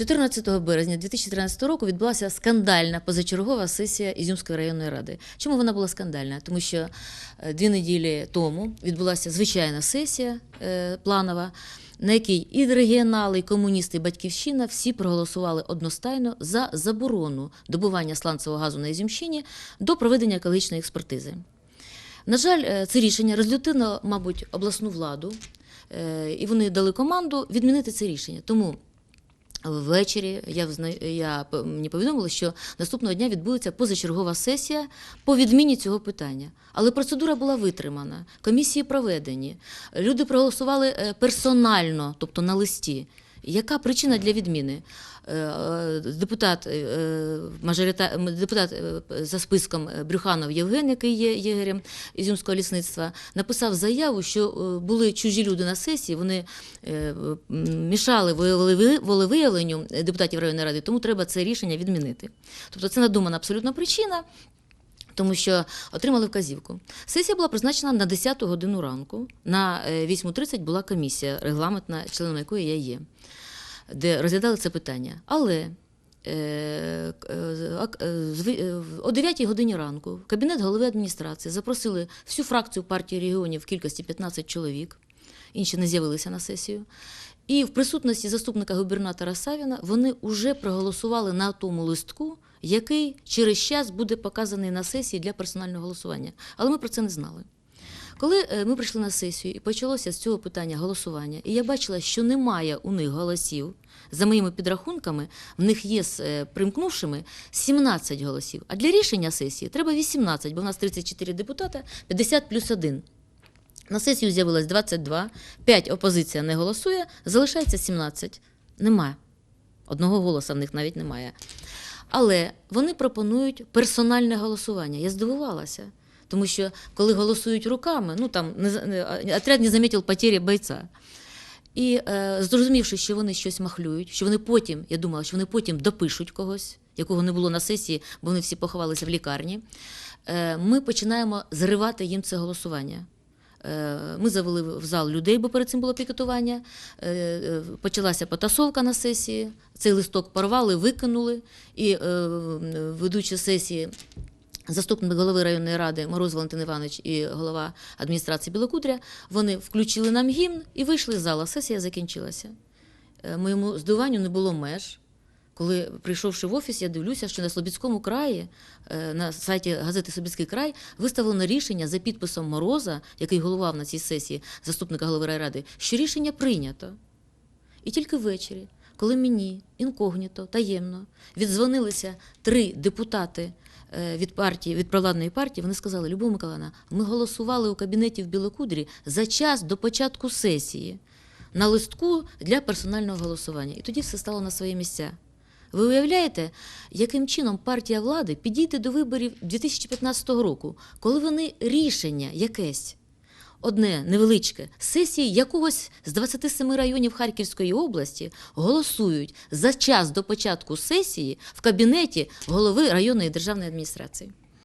14 березня 2013 року відбулася скандальна позачергова сесія Ізюмської районної ради. Чому вона була скандальна? Тому що е, дві неділі тому відбулася звичайна сесія е, планова, на якій і регіонали, і комуністи, і батьківщина всі проголосували одностайно за заборону добування сланцевого газу на Ізюмщині до проведення екологічної експертизи. На жаль, е, це рішення розлютило, мабуть, обласну владу, і вони дали команду відмінити це рішення. Тому Ввечері я, я мені повідомили, що наступного дня відбудеться позачергова сесія по відміні цього питання. Але процедура була витримана, комісії проведені, люди проголосували е, персонально, тобто на листі. Яка причина для відміни? Е, е, Депутат, е, мажорита... депутат за списком Брюханов Євген, який є єгерем Ізюмського лісництва, написав заяву, що були чужі люди на сесії, вони мішали волевиявленню депутатів районної ради, тому треба це рішення відмінити. Тобто це надумана абсолютно причина. Тому що отримали вказівку. Сесія була призначена на 10 годину ранку. На е, 8.30 була комісія регламентна, членом якої я є, де розглядали це питання. Але е, е, е, е, о 9 годині ранку в кабінет голови адміністрації запросили всю фракцію партії регіонів в кількості 15 чоловік. Інші не з'явилися на сесію. І в присутності заступника губернатора Савіна вони вже проголосували на тому листку, який через час буде показаний на сесії для персонального голосування. Але ми про це не знали. Коли е, ми прийшли на сесію і почалося з цього питання голосування, і я бачила, що немає у них голосів. За моїми підрахунками, в них є з е, примкнувшими 17 голосів. А для рішення сесії треба 18, бо в нас 34 депутата, 50 плюс 1. На сесію з'явилось 22, 5 опозиція не голосує, залишається 17. Немає. Одного голоса в них навіть немає. Але вони пропонують персональне голосування. Я здивувалася. Тому що коли голосують руками, ну там не, отряд не замітив потері бойця. І е, зрозумівши, що вони щось махлюють, що вони потім, я думала, що вони потім допишуть когось, якого не було на сесії, бо вони всі поховалися в лікарні, е, ми починаємо зривати їм це голосування. Е, Ми завели в зал людей, бо перед цим було пікетування. Е, е, Почалася потасовка на сесії. Цей листок порвали, викинули. І ведучі сесії, заступник голови районної ради Мороз Валентин Іванович і голова адміністрації Білокудря, вони включили нам гімн і вийшли з зала. Сесія закінчилася. Моєму здивуванню не було меж. Коли прийшовши в офіс, я дивлюся, що на Слобідському краї, е, на сайті газети Слобідський край, виставлено рішення за підписом Мороза, який головував на цій сесії заступника голови райради, що рішення прийнято. І тільки ввечері, коли мені інкогніто, таємно віддзвонилися три депутати е, від партії, від провладної партії, вони сказали: Любов Миколаївна, ми голосували у кабінеті в Білокудрі за час до початку сесії на листку для персонального голосування. І тоді все стало на свої місця. Ви уявляєте, яким чином партія влади підійде до виборів 2015 року, коли вони рішення якесь одне невеличке сесії якогось з 27 районів Харківської області голосують за час до початку сесії в кабінеті голови районної державної адміністрації.